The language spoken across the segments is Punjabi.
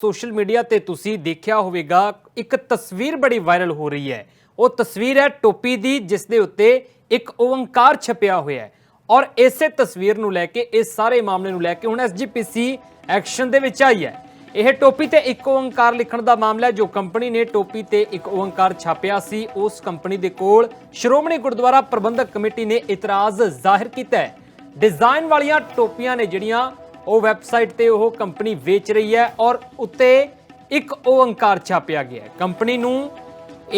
ਸੋਸ਼ਲ ਮੀਡੀਆ ਤੇ ਤੁਸੀਂ ਦੇਖਿਆ ਹੋਵੇਗਾ, ਇੱਕ ਤਸਵੀਰ ਬੜੀ ਵਾਇਰਲ ਹੋ ਰਹੀ ਹੈ। ਉਹ ਤਸਵੀਰ ਹੈ ਟੋਪੀ ਦੀ, ਜਿਸ ਦੇ ਉੱਤੇ ਇੱਕ ਓੰਕਾਰ ਛਪਿਆ ਹੋਇਆ ਹੈ। ਔਰ ਇਸੇ ਤਸਵੀਰ ਨੂੰ ਲੈ ਕੇ, ਇਸ ਸਾਰੇ ਮਾਮਲੇ ਨੂੰ ਲੈ ਕੇ ਹੁਣ ਐਸਜੀਪੀਸੀ ਐਕਸ਼ਨ ਦੇ ਵਿੱਚ ਆਈ ਹੈ। ਇਹ ਟੋਪੀ ਤੇ ਇੱਕ ਓੰਕਾਰ ਲਿਖਣ ਦਾ ਮਾਮਲਾ ਜੋ ਕੰਪਨੀ ਨੇ ਟੋਪੀ ਤੇ ਇੱਕ ਓੰਕਾਰ ਛਾਪਿਆ ਸੀ। ਉਸ ਕੰਪਨੀ ਦੇ ਕੋਲ ਸ਼੍ਰੋਮਣੀ ਗੁਰਦੁਆਰਾ ਪ੍ਰਬੰਧਕ ਕਮੇਟੀ ਨੇ ਇਤਰਾਜ਼ ਜ਼ਾਹਿਰ ਕੀਤਾ ਹੈ। ਡਿਜ਼ਾਈਨ ਵਾਲੀਆਂ ਟੋਪੀਆਂ ਨੇ ਜਿਹੜੀਆਂ ਉਹ ਵੈਬਸਾਈਟ ਤੇ ਉਹ ਕੰਪਨੀ ਵੇਚ ਰਹੀ ਹੈ ਔਰ ਉੱਤੇ ਇੱਕ ਓੰਕਾਰ ਛਾਪਿਆ ਗਿਆ ਹੈ। ਕੰਪਨੀ ਨੂੰ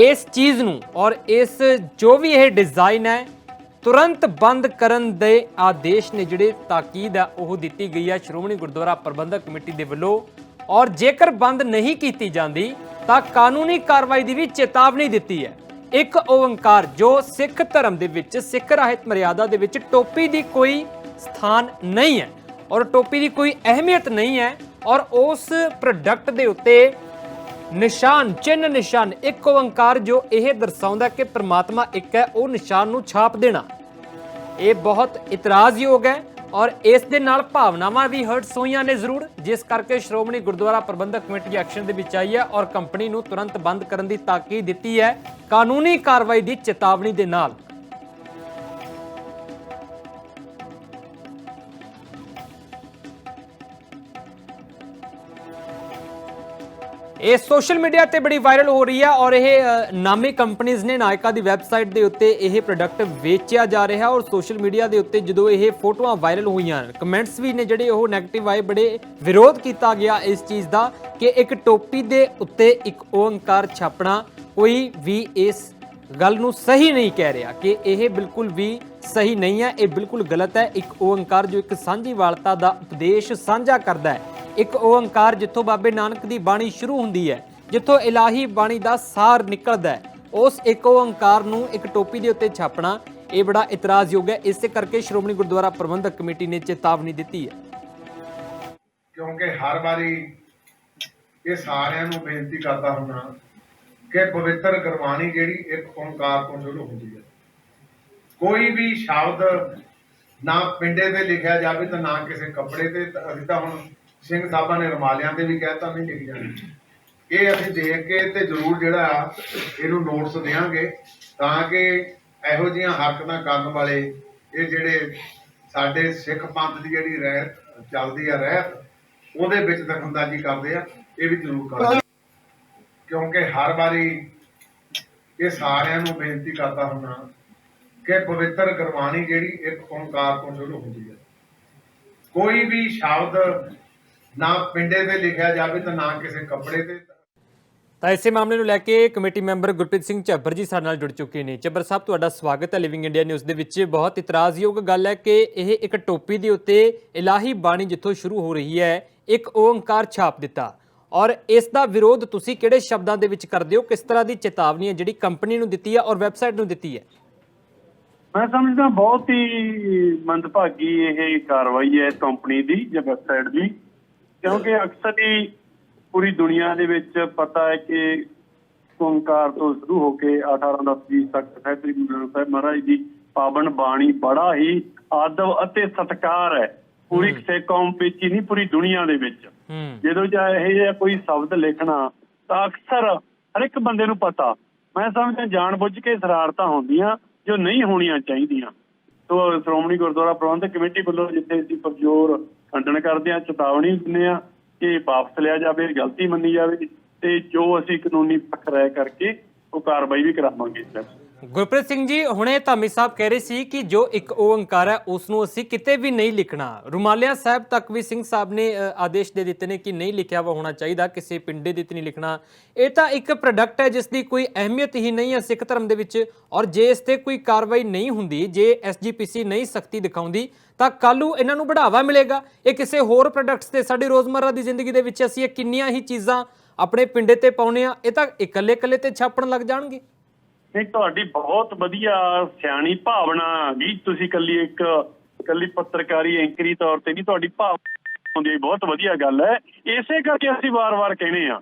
ਇਸ ਚੀਜ਼ ਨੂੰ ਔਰ ਇਸ ਜੋ ਵੀ ਇਹ ਡਿਜ਼ਾਈਨ ਹੈ, ਤੁਰੰਤ ਬੰਦ ਕਰਨ ਦੇ ਆਦੇਸ਼ ਨੇ ਜਿਹੜੇ ਤਾਕੀਦ ਹੈ, ਉਹ ਦਿੱਤੀ ਗਈ ਹੈ। ਸ਼੍ਰੋਮਣੀ ਗੁਰਦੁਆਰਾ ਪ੍ਰਬੰਧਕ ਕਮੇਟੀ ਦੇ ਵੱਲੋਂ ਔਰ ਜੇਕਰ ਬੰਦ ਨਹੀਂ ਕੀਤੀ ਜਾਂਦੀ, ਤਾਂ ਕਾਨੂੰਨੀ ਕਾਰਵਾਈ ਦੀ ਵੀ ਚੇਤਾਵਨੀ ਦਿੱਤੀ ਹੈ। ਇੱਕ ਓੰਕਾਰ ਜੋ ਸਿੱਖ ਧਰਮ ਦੇ ਵਿੱਚ, ਸਿੱਖ ਰਹਿਤ ਮਰਿਆਦਾ ਦੇ ਵਿੱਚ ਟੋਪੀ ਦੀ ਕੋਈ ਸਥਾਨ ਨਹੀਂ ਹੈ। ਔਰ ਟੋਪੀ ਦੀ ਕੋਈ ਅਹਿਮੀਅਤ ਨਹੀਂ ਹੈ ਔਰ ਉਸ ਪ੍ਰੋਡਕਟ ਦੇ ਉੱਤੇ ਨਿਸ਼ਾਨ ਚਿੰਨ ਨਿਸ਼ਾਨ, ਇੱਕ ਓੰਕਾਰ ਜੋ ਇਹ ਦਰਸਾਉਂਦਾ ਕਿ ਪ੍ਰਮਾਤਮਾ ਇੱਕ ਹੈ, ਉਹ ਨਿਸ਼ਾਨ ਨੂੰ ਛਾਪ ਦੇਣਾ। ਇਹ ਬਹੁਤ ਇਤਰਾਜ਼ਯੋਗ ਹੈ ਔਰ ਇਸ ਦੇ ਨਾਲ ਭਾਵਨਾਵਾਂ ਵੀ ਹਰਟਸ ਹੋਈਆਂ ਨੇ ਜ਼ਰੂਰ, ਜਿਸ ਕਰਕੇ ਸ਼੍ਰੋਮਣੀ ਗੁਰਦੁਆਰਾ ਪ੍ਰਬੰਧਕ ਕਮੇਟੀ ਐਕਸ਼ਨ ਦੇ ਵਿੱਚ ਆਈ ਹੈ ਔਰ ਕੰਪਨੀ ਨੂੰ ਤੁਰੰਤ ਬੰਦ ਕਰਨ ਦੀ ਤਾਕੀਦ ਦਿੱਤੀ ਹੈ ਕਾਨੂੰਨੀ ਕਾਰਵਾਈ ਦੀ ਚੇਤਾਵਨੀ ਦੇ ਨਾਲ। ਇਹ ਸੋਸ਼ਲ ਮੀਡੀਆ ਤੇ ਬੜੀ ਵਾਇਰਲ ਹੋ ਰਹੀ ਹੈ ਔਰ ਇਹ ਨਾਮੀ ਕੰਪਨੀਆਂ ਨੇ ਨਾਇਕਾ ਦੀ ਵੈਬਸਾਈਟ ਦੇ ਉੱਤੇ ਇਹ ਪ੍ਰੋਡਕਟ ਵੇਚਿਆ ਜਾ ਰਿਹਾ ਔਰ ਸੋਸ਼ਲ ਮੀਡੀਆ ਦੇ ਉੱਤੇ ਜਦੋਂ ਇਹ ਫੋਟੋਆਂ ਵਾਇਰਲ ਹੋਈਆਂ, ਕਮੈਂਟਸ ਵੀ ਨੇ ਜਿਹੜੇ ਉਹ 네ਗੇਟਿਵ ਆਏ, ਬੜੇ ਵਿਰੋਧ ਕੀਤਾ ਗਿਆ ਇਸ ਚੀਜ਼ ਦਾ ਕਿ ਇੱਕ ਟੋਪੀ ਦੇ ਉੱਤੇ ਇੱਕ ਓੰਕਾਰ ਛਾਪਣਾ ਕੋਈ ਵੀ ਇਸ ਗੱਲ ਨੂੰ ਸਹੀ ਨਹੀਂ ਕਹਿ ਰਿਹਾ ਕਿ ਇਹ ਬਿਲਕੁਲ ਵੀ ਸਹੀ ਨਹੀਂ ਹੈ, ਇਹ ਬਿਲਕੁਲ ਗਲਤ ਹੈ, ਇੱਕ ਓੰਕਾਰ ਜੋ ਇੱਕ ਸਾਂਝੀ ਵਾਲਤਾ ਦਾ ਉਪਦੇਸ਼ ਸਾਂਝਾ ਕਰਦਾ ਹੈ। ਇੱਕ ਓੰਕਾਰ ਜਿੱਥੋਂ ਬਾਬੇ ਨਾਨਕ ਦੀ ਬਾਣੀ ਸ਼ੁਰੂ ਹੁੰਦੀ ਹੈ, ਜਿੱਥੋਂ ਇਲਾਹੀ ਬਾਣੀ ਦਾ ਸਾਰ ਨਿਕਲਦਾ ਹੈ, ਉਸ ਇੱਕ ਓੰਕਾਰ ਨੂੰ ਇੱਕ ਟੋਪੀ ਦੇ ਉੱਤੇ ਛਾਪਣਾ, ਇਹ ਬੜਾ ਇਤਰਾਜ਼ਯੋਗ ਹੈ। ਇਸੇ ਕਰਕੇ ਸ਼੍ਰੋਮਣੀ ਗੁਰਦੁਆਰਾ ਪ੍ਰਬੰਧਕ ਕਮੇਟੀ ਨੇ ਚੇਤਾਵਨੀ ਦਿੱਤੀ ਹੈ। ਕਿਉਂਕਿ ਹਰ ਵਾਰੀ ਇਹ ਸਾਰਿਆਂ ਨੂੰ ਬੇਨਤੀ ਕਰਦਾ ਹੁੰਨਾ ਕਿ ਪਵਿੱਤਰ ਗੁਰਬਾਣੀ ਜਿਹੜੀ ਇੱਕ ਓੰਕਾਰ ਤੋਂ ਸ਼ੁਰੂ ਹੁੰਦੀ ਹੈ। ਕੋਈ ਵੀ ਸ਼ਬਦ ਨਾ ਪਿੰਡੇ ਤੇ ਲਿਖਿਆ ਜਾਵੇ ਤਾਂ ਨਾ ਕਿਸੇ ਕੱਪੜੇ ਤੇ ਅਸੀਂ ਤਾਂ ਹੁਣ ਸਿੰਘ ਸਾਹਿਬਾਂ ਨੇ ਰਮਾਲਿਆਂ ਤੇ ਵੀ ਕਹਿਤਾ ਨਹੀਂ ਲਿਖੀ ਜਾਣੀ। ਇਹ ਅਸੀਂ ਦੇਖ ਕੇ ਤੇ ਜ਼ਰੂਰ ਜਿਹੜਾ ਇਹਨੂੰ ਨੋਟਸ ਦੇਵਾਂਗੇ ਤਾਂ ਕਿ ਇਹੋ ਜਿਹੀਆਂ ਹਰਕਤਾਂ ਕਰਨ ਵਾਲੇ ਇਹ ਜਿਹੜੇ ਸਾਡੇ ਸਿੱਖ ਪੰਥ ਦੀ ਜਿਹੜੀ ਰਹਿਤ ਚੱਲਦੀ ਆ ਰਹਿਤ, ਉਹਦੇ ਵਿੱਚ ਦਖਲਅੰਦਾਜ਼ੀ ਕਰਦੇ ਆ, ਇਹ ਵੀ ਜ਼ਰੂਰ ਕਰਾਂਗੇ ਕਿਉਂਕਿ ਹਰ ਵਾਰੀ ਇਹ ਸਾਰਿਆਂ ਨੂੰ ਬੇਨਤੀ ਕਰਦਾ ਹੁੰਨਾ ਕਿ ਪਵਿੱਤਰ ਗੁਰਬਾਣੀ ਜਿਹੜੀ ਇੱਕ ਓੰਕਾਰ ਤੋਂ ਸ਼ੁਰੂ ਹੁੰਦੀ ਹੈ ਕੋਈ ਵੀ ਸ਼ਬਦ ਨਾ ਪਿੰਡੇ ਤੇ ਲਿਖਿਆ ਜਾਵੇ ਤਾਂ ਨਾ ਕਿਸੇ ਕੱਪੜੇ ਤੇ। ਤਾਂ ਇਸੇ ਮਾਮਲੇ ਨੂੰ ਲੈ ਕੇ ਕਮੇਟੀ ਮੈਂਬਰ ਗੁਰਪ੍ਰੀਤ ਸਿੰਘ ਝੱਬਰ ਜੀ ਸਾਡੇ ਨਾਲ ਜੁੜ ਚੁੱਕੇ ਨੇ। ਝੱਬਰ ਸਾਹਿਬ ਤੁਹਾਡਾ ਸਵਾਗਤ ਹੈ ਲਿਵਿੰਗ ਇੰਡੀਆ ਨਿਊਜ਼ ਦੇ ਵਿੱਚ। ਬਹੁਤ ਇਤਰਾਜ਼ਯੋਗ ਗੱਲ ਹੈ ਕਿ ਇਹ ਇੱਕ ਟੋਪੀ ਦੇ ਉੱਤੇ ਇਲਾਹੀ ਬਾਣੀ ਜਿੱਥੋਂ ਸ਼ੁਰੂ ਹੋ ਰਹੀ ਹੈ ਇੱਕ ਓੰਕਾਰ ਛਾਪ ਦਿੱਤਾ। ਔਰ ਇਸ ਦਾ ਵਿਰੋਧ ਤੁਸੀਂ ਕਿਹੜੇ ਸ਼ਬਦਾਂ ਦੇ ਵਿੱਚ ਕਰਦੇ ਹੋ? ਕਿਸ ਤਰ੍ਹਾਂ ਦੀ ਚੇਤਾਵਨੀ ਹੈ ਜਿਹੜੀ ਕੰਪਨੀ ਨੂੰ ਦਿੱਤੀ ਹੈ ਔਰ ਵੈਬਸਾਈਟ ਨੂੰ ਦਿੱਤੀ ਹੈ? ਮੈਂ ਸਮਝਦਾ ਬਹੁਤ ਹੀ ਮੰਦਭਾਗੀ ਇਹ ਕਾਰਵਾਈ ਹੈ ਕੰਪਨੀ ਦੀ ਜਾਂ ਵੈਬਸਾਈਟ ਦੀ। ਕਿਉਂਕਿ ਅਕਸਰ ਹੀ ਪੂਰੀ ਦੁਨੀਆ ਦੇ ਵਿੱਚ ਪਤਾ ਹੈ ਕਿ ਓੰਕਾਰ ਤੋਂ ਸ਼ੁਰੂ ਹੋ ਕੇ 1810 ਦੀ ਤੱਕ ਸਹਿਬਰੀ ਗੁਰੂ ਸਾਹਿਬ ਮਹਾਰਾਜ ਦੀ ਪਾਵਨ ਬਾਣੀ ਬੜਾ ਹੀ ਆਦਬ ਅਤੇ ਸਤਕਾਰ ਹੈ। ਪੂਰੀ ਸਿੱਖ ਕੌਮ ਵਿੱਚ ਹੀ ਨਹੀਂ ਪੂਰੀ ਦੁਨੀਆ ਦੇ ਵਿੱਚ। ਜਦੋਂ ਚਾਹੇ ਇਹ ਕੋਈ ਸ਼ਬਦ ਲਿਖਣਾ ਤਾਂ ਅਕਸਰ ਹਰ ਇੱਕ ਬੰਦੇ ਨੂੰ ਪਤਾ। ਮੈਂ ਸਮਝਦਾ ਜਾਣਬੁੱਝ ਕੇ ਸ਼ਰਾਰਤਾਂ ਹੁੰਦੀਆਂ ਜੋ ਨਹੀਂ ਹੋਣੀਆਂ ਚਾਹੀਦੀਆਂ। ਸੋ ਸ਼੍ਰੋਮਣੀ ਗੁਰਦੁਆਰਾ ਪ੍ਰਬੰਧਕ ਕਮੇਟੀ ਵੱਲੋਂ ਜਿੱਥੇ ਅਸੀਂ ਪਰਜੋਰ ਖੰਡਨ ਕਰਦੇ ਹਾਂ, ਚੇਤਾਵਨੀ ਦਿੰਦੇ ਹਾਂ ਕਿ ਵਾਪਸ ਲਿਆ ਜਾਵੇ, ਗਲਤੀ ਮੰਨੀ ਜਾਵੇ ਤੇ ਜੋ ਅਸੀਂ ਕਾਨੂੰਨੀ ਪੱਖ ਰਾਇ ਕਰਕੇ ਉਹ ਕਾਰਵਾਈ ਵੀ ਕਰਾਵਾਂਗੇ। ਇਸ ਗੁਰਪ੍ਰੀਤ ਸਿੰਘ ਜੀ ਹੁਣੇ ਧਾਮੀ ਸਾਹਿਬ ਕਹਿ ਰਹੇ ਸੀ ਕਿ ਜੋ ਇੱਕ ਓੰਕਾਰ ਹੈ ਉਸ ਨੂੰ ਅਸੀਂ ਕਿਤੇ ਵੀ ਨਹੀਂ ਲਿਖਣਾ। ਰੁਮਾਲਿਆ ਸਾਹਿਬ ਤੱਕ ਵੀ ਸਿੰਘ ਸਾਹਿਬ ਨੇ ਅ, ਆਦੇਸ਼ ਦੇ ਦਿੱਤੇ ਨੇ ਕਿ ਨਹੀਂ ਲਿਖਿਆ ਵਾ ਹੋਣਾ ਚਾਹੀਦਾ ਕਿਸੇ ਪਿੰਡੇ ਦੇ ਤੇ ਨਹੀਂ ਲਿਖਣਾ। ਇਹ ਤਾਂ ਇੱਕ ਪ੍ਰੋਡਕਟ ਹੈ ਜਿਸ ਦੀ ਕੋਈ ਅਹਿਮੀਅਤ ਹੀ ਨਹੀਂ ਹੈ ਸਿੱਖ ਧਰਮ ਦੇ ਵਿੱਚ ਔਰ ਜੇ ਇਸ ਤੇ ਕੋਈ ਕਾਰਵਾਈ ਨਹੀਂ ਹੁੰਦੀ ਜੇ ਐਸਜੀਪੀਸੀ ਨਹੀਂ ਸਖਤੀ ਦਿਖਾਉਂਦੀ ਤਾਂ ਕੱਲੂ ਇਹਨਾਂ ਨੂੰ ਬੜਾਵਾ ਮਿਲੇਗਾ। ਇਹ ਕਿਸੇ ਹੋਰ ਪ੍ਰੋਡਕਟਸ ਤੇ ਸਾਡੀ ਰੋਜ਼ਮਰਰਾ ਦੀ ਜ਼ਿੰਦਗੀ ਦੇ ਵਿੱਚ ਅਸੀਂ ਇਹ ਕਿੰਨੀਆਂ ਹੀ ਚੀਜ਼ਾਂ ਆਪਣੇ ਪਿੰਡੇ ਤੇ ਪਾਉਨੇ ਆ ਇਹ ਤਾਂ ਇਕੱਲੇ ਇਕੱਲੇ ਤੇ ਛਾਪਣ ਲੱਗ ਜਾਣਗੇ। ਨਹੀਂ ਤੁਹਾਡੀ ਬਹੁਤ ਵਧੀਆ ਸਿਆਣੀ ਭਾਵਨਾ ਜੀ ਤੁਸੀਂ ਕੱਲੀ ਇੱਕ ਕੱਲੀ ਪੱਤਰਕਾਰੀ ਐਂਕਰੀ ਤੌਰ ਤੇ ਨਹੀਂ ਤੁਹਾਡੀ ਭਾਵਨਾ ਹੁੰਦੀ ਬਹੁਤ ਵਧੀਆ ਗੱਲ ਹੈ। ਇਸੇ ਕਰਕੇ ਅਸੀਂ ਵਾਰ-ਵਾਰ ਕਹਿੰਦੇ ਆ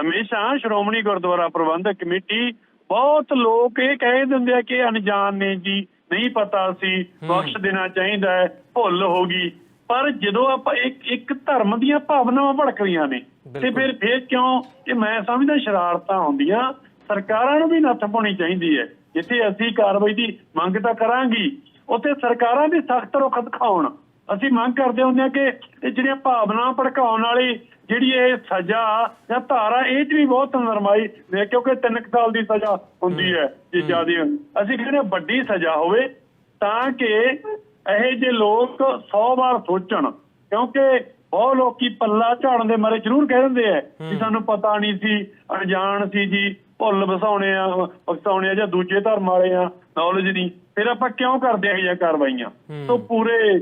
ਹਮੇਸ਼ਾ ਸ਼੍ਰੋਮਣੀ ਗੁਰਦੁਆਰਾ ਪ੍ਰਬੰਧਕ ਕਮੇਟੀ ਬਹੁਤ ਲੋਕ ਇਹ ਕਹਿ ਦਿੰਦੇ ਆ ਕਿ ਅਣਜਾਣ ਨੇ ਜੀ ਨਹੀਂ ਪਤਾ ਸੀ ਬਖਸ਼ ਦੇਣਾ ਚਾਹੀਦਾ ਹੈ ਭੁੱਲ ਹੋ ਗਈ। ਪਰ ਜਦੋਂ ਆਪਾਂ ਇੱਕ ਇੱਕ ਧਰਮ ਦੀਆਂ ਭਾਵਨਾਵਾਂ ਭੜਕਦੀਆਂ ਨੇ ਤੇ। ਫਿਰ ਫੇਰ ਕਿਉਂ? ਇਹ ਮੈਂ ਸਮਝਦਾ ਸ਼ਰਾਰਤਾਂ ਹੁੰਦੀਆਂ ਸਰਕਾਰਾਂ ਨੂੰ ਵੀ ਨੱਥ ਪਾਉਣੀ ਚਾਹੀਦੀ ਹੈ। ਜਿੱਥੇ ਅਸੀਂ ਕਾਰਵਾਈ ਦੀ ਮੰਗ ਤਾਂ ਕਰਾਂਗੀ ਉੱਥੇ ਸਰਕਾਰਾਂ ਵੀ ਸਖਤ ਰੁਖ ਦਿਖਾਉਣ। ਅਸੀਂ ਮੰਗ ਕਰਦੇ ਹੁੰਦੇ ਹਾਂ ਕਿ ਜਿਹੜੀਆਂ ਭਾਵਨਾ ਭੜਕਾਉਣ ਵਾਲੀ ਜਿਹੜੀ ਇਹ ਸਜ਼ਾ ਜਾਂ ਧਾਰਾ ਇਹ 'ਚ ਵੀ ਬਹੁਤ ਨਰਮਾਈ ਨੇ ਕਿਉਂਕਿ 3 ਸਾਲ ਦੀ ਸਜ਼ਾ ਹੁੰਦੀ ਹੈ ਜੇ ਜ਼ਿਆਦਾ। ਅਸੀਂ ਕਹਿੰਦੇ ਵੱਡੀ ਸਜ਼ਾ ਹੋਵੇ ਤਾਂ ਕਿ ਇਹ ਜੇ ਲੋਕ 100 ਵਾਰ ਸੋਚਣ ਕਿਉਂਕਿ ਬਹੁਤ ਲੋਕੀ ਪੱਲਾ ਝਾੜਨ ਦੇ ਮਾਰੇ ਜ਼ਰੂਰ ਕਹਿ ਦਿੰਦੇ ਆ ਕਿ ਸਾਨੂੰ ਪਤਾ ਨਹੀਂ ਸੀ ਅਣਜਾਣ ਸੀ ਜੀ। ਭੁੱਲ ਵਸਾਉਣੇ ਆ ਵਸਾਉਣੇ ਆ ਜਾਂ ਦੂਜੇ ਧਰਮ ਵਾਲੇ ਆ ਨੌਲੇਜ ਨਹੀਂ ਫਿਰ ਆਪਾਂ ਕਿਉਂ ਕਰਦੇ ਆ ਇਹ ਜਿਹੀਆਂ ਕਾਰਵਾਈਆਂ? ਸੋ ਪੂਰੇ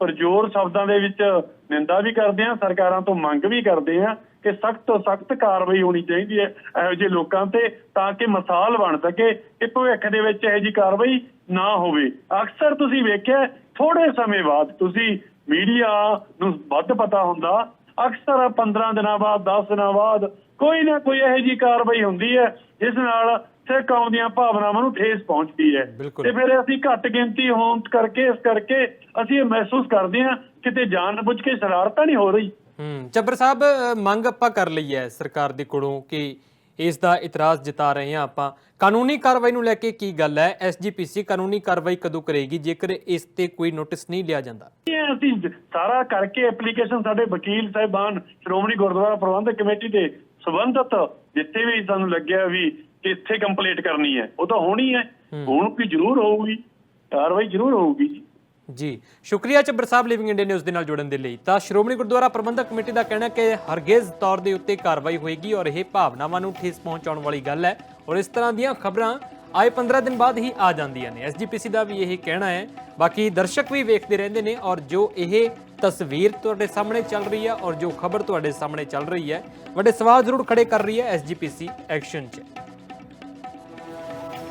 ਪਰਜੋਰ ਸ਼ਬਦਾਂ ਦੇ ਵਿੱਚ ਨਿੰਦਾ ਵੀ ਕਰਦੇ ਆ ਸਰਕਾਰਾਂ ਤੋਂ ਮੰਗ ਵੀ ਕਰਦੇ ਆ ਕਿ ਸਖਤ ਤੋਂ ਸਖਤ ਕਾਰਵਾਈ ਹੋਣੀ ਚਾਹੀਦੀ ਹੈ ਇਹੋ ਜਿਹੇ ਲੋਕਾਂ ਤੇ ਤਾਂ ਕਿ ਮਿਸਾਲ ਬਣ ਸਕੇ ਕਿ ਭਵਿੱਖ ਦੇ ਵਿੱਚ ਇਹੋ ਜਿਹੀ ਕਾਰਵਾਈ ਨਾ ਹੋਵੇ। ਅਕਸਰ ਤੁਸੀਂ ਵੇਖਿਆ ਥੋੜੇ ਸਮੇਂ ਬਾਅਦ ਤੁਸੀਂ ਮੀਡੀਆ ਨੂੰ ਵੱਧ ਪਤਾ ਹੁੰਦਾ ਅਕਸਰ 15 ਦਿਨਾਂ ਬਾਅਦ 10 ਦਿਨਾਂ ਬਾਅਦ ਕੋਈ ਨਾ ਕੋਈ ਇਹੋ ਜਿਹੀ ਕਾਰਵਾਈ ਹੁੰਦੀ ਹੈ ਜਿਸ ਨਾਲ ਸਿੱਖ ਕੌਮ ਦੀਆਂ ਭਾਵਨਾਵਾਂ ਨੂੰ ਠੇਸ ਪਹੁੰਚਦੀ ਹੈ। ਤੇ ਫਿਰ ਅਸੀਂ ਘੱਟ ਗਿਣਤੀ ਹੋਣ ਕਰਕੇ ਇਸ ਕਰਕੇ ਅਸੀਂ ਇਹ ਮਹਿਸੂਸ ਕਰਦੇ ਹਾਂ ਕਿਤੇ ਜਾਣਬੁੱਝ ਕੇ ਸ਼ਰਾਰਤਾਂ ਨਹੀਂ ਹੋ ਰਹੀ ਹੂੰ ਚੱਬਰ ਸਾਹਿਬ ਮੰਗ ਆਪਾਂ ਕਰ ਲਈ ਹੈ ਸਰਕਾਰ ਦੇ ਕੋਲੋਂ ਕਿ ਇਸ ਦਾ ਇਤਰਾਜ਼ ਜਤਾ ਰਹੇ ਹਾਂ ਆਪਾਂ। ਕਾਨੂੰਨੀ ਕਾਰਵਾਈ ਨੂੰ ਲੈ ਕੇ ਕੀ ਗੱਲ ਹੈ? ਐਸਜੀਪੀਸੀ ਕਾਨੂੰਨੀ ਕਾਰਵਾਈ ਕਦੋਂ ਕਰੇਗੀ? ਜੇਕਰ ਇਸ ਤੇ ਕੋਈ ਨੋਟਿਸ ਨਹੀਂ ਲਿਆ ਜਾਂਦਾ। ਇਹ ਅਸੀਂ ਸਾਰਾ ਕਰਕੇ ਐਪਲੀਕੇਸ਼ਨ ਸਾਡੇ ਵਕੀਲ ਸਾਹਿਬਾਨ ਸ਼੍ਰੋਮਣੀ ਗੁਰਦੁਆਰਾ ਪ੍ਰਬੰਧਕ ਕਮੇਟੀ ਦੇ ਸੰਬੰਧਤ ਜਿੱਥੇ ਵੀ ਸਾਨੂੰ ਲੱਗਿਆ ਵੀ ਕਿ ਇੱਥੇ ਕੰਪਲੀਟ ਕਰਨੀ ਹੈ ਉਹ ਤਾਂ ਹੋਣੀ ਹੈ। ਹੁਣ ਵੀ ਜ਼ਰੂਰ ਹੋਊਗੀ। ਕਾਰਵਾਈ ਜ਼ਰੂਰ ਹੋਊਗੀ ਜੀ। ਜੀ, ਸ਼ੁਕਰੀਆ Chabbar Sahib Living India News ਦੇ ਨਾਲ ਜੁੜਨ ਦੇ ਲਈ। ਤਾਂ ਸ਼੍ਰੋਮਣੀ ਗੁਰਦੁਆਰਾ ਪ੍ਰਬੰਧਕ ਕਮੇਟੀ ਦਾ ਕਹਿਣਾ ਕਿ ਹਰਗਿਜ਼ ਤੌਰ ਦੇ ਉੱਤੇ ਕਾਰਵਾਈ ਹੋਏਗੀ ਔਰ ਇਹ ਭਾਵਨਾਵਾਂ ਨੂੰ ਠੇਸ ਪਹੁੰਚਾਉਣ ਵਾਲੀ ਗੱਲ ਹੈ ਔਰ ਇਸ ਤਰ੍ਹਾਂ ਦੀਆਂ ਖਬਰਾਂ ਆਏ 15 ਦਿਨ ਬਾਅਦ ਹੀ ਆ ਜਾਂਦੀਆਂ ਨੇ। ਐਸਜੀਪੀਸੀ ਦਾ ਵੀ ਇਹ ਕਹਿਣਾ ਹੈ। ਬਾਕੀ ਦਰਸ਼ਕ ਵੀ ਵੇਖਦੇ ਰਹਿੰਦੇ ਨੇ ਔਰ ਜੋ ਇਹ ਤਸਵੀਰ ਤੁਹਾਡੇ ਸਾਹਮਣੇ ਚੱਲ ਰਹੀ ਹੈ ਔਰ ਜੋ ਖਬਰ ਤੁਹਾਡੇ ਸਾਹਮਣੇ ਚੱਲ ਰਹੀ ਹੈ, ਵੱਡੇ ਸਵਾਲ ਜ਼ਰੂਰ ਖੜੇ ਕਰ ਰਹੀ ਹੈ ਐਸਜੀਪੀਸੀ ਐਕਸ਼ਨ 'ਚ।